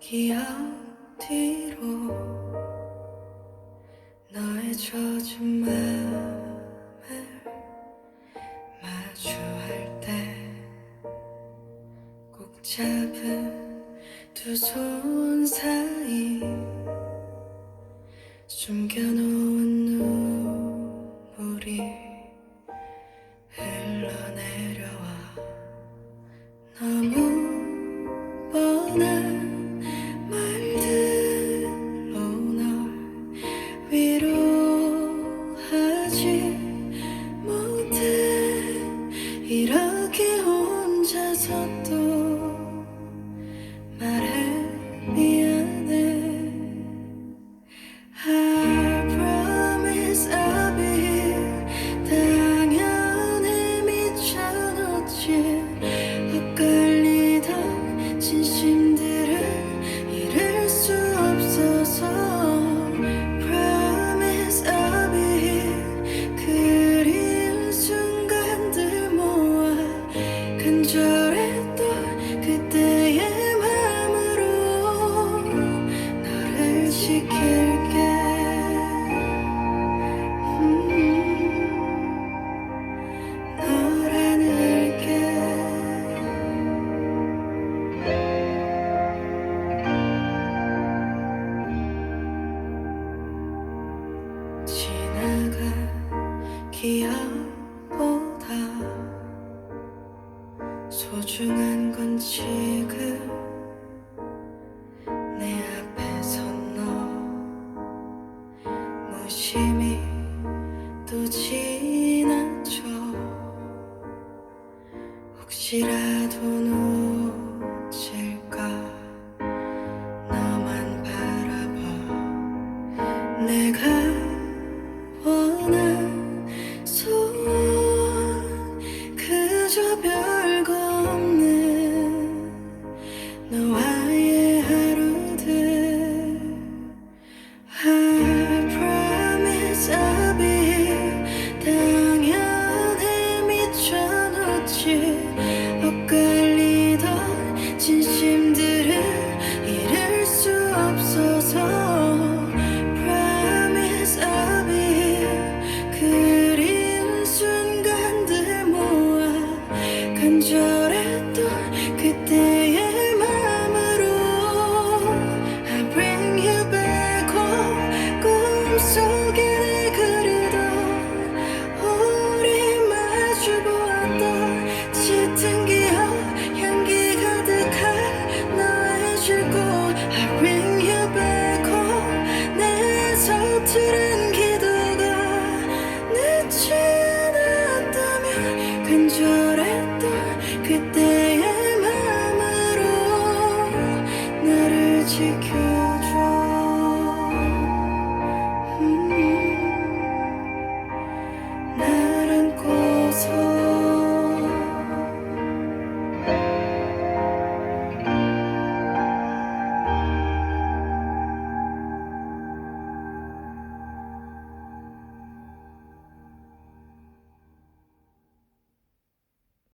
기억 뒤로 너의 젖은 마음을 마주할 때 꼭 잡은 두 손 사이 숨겨놓은 눈물이 흘러내려와 너무 기억보다 소중한 건 지금 내 앞에서 너. 무심히 또 지나쳐 혹시라도 at this.